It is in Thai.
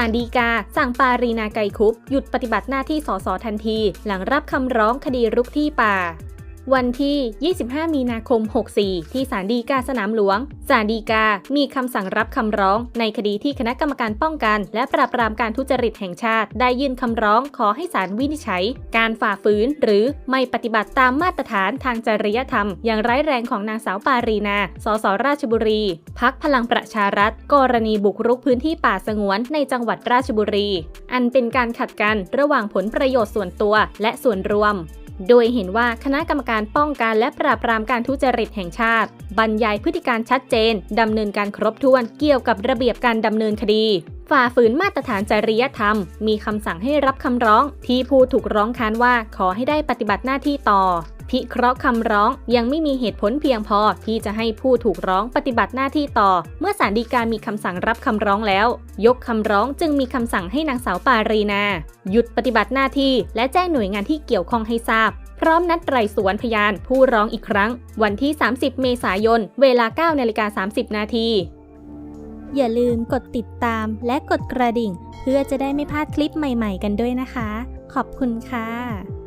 ารดีกา สั่งปารีนาไกรคุปหยุดปฏิบัติหน้าที่สสทันที หลังรับคำร้องคดีรุกที่ป่า วันที่ 25 มีนาคม 64 ที่ศาลฎีกาสนามหลวง ศาลฎีกา มีคำสั่งรับคำร้องในคดีที่คณะกรรมการป้องกัน และปราบปรามการทุจริตแห่งชาติ ได้ยื่นคำร้องขอให้ศาลวินิจฉัย การฝ่าฝืนหรือไม่ปฏิบัติตามมาตรฐานทางจริยธรรม อย่างร้ายแรงของนางสาวปารีนา สสราชบุรี พักพลังประชารัฐ กรณีบุกรุกพื้นที่ป่าสงวนในจังหวัดราชบุรี อันเป็นการขัดกันระหว่างผลประโยชน์ส่วนตัวและส่วนรวม โดยเห็นว่าคณะกรรมการป้องกันและปราบปรามการทุจริตแห่งชาติ บรรยายพฤติการชัดเจน ดำเนินการครบถ้วนเกี่ยวกับระเบียบการดำเนินคดี ฝ่าฝืนมาตรฐานจริยธรรม มีคำสั่งให้รับคำร้อง ที่ผู้ถูกร้องค้านว่าขอให้ได้ปฏิบัติหน้าที่ต่อ พิเคราะห์คำร้องยังไม่มีเหตุผลเพียงพอที่จะให้ผู้ถูกร้องปฏิบัติหน้าที่ต่อ เมื่อศาลฎีกามีคำสั่งรับคำร้องแล้ว ยกคำร้องจึงมีคำสั่งให้นางสาวปารีนา หยุดปฏิบัติหน้าที่ และแจ้งหน่วยงานที่เกี่ยวข้องให้ทราบ พร้อมนัดไตรสวนพยานผู้ร้องอีกครั้ง วันที่ 30 เมษายน เวลา9นาฬิกา30 นาทีอย่าลืมกดติดตามและกดกระดิ่ง เพื่อจะได้ไม่พลาดคลิปใหม่ๆกันด้วยนะคะ ขอบคุณค่ะ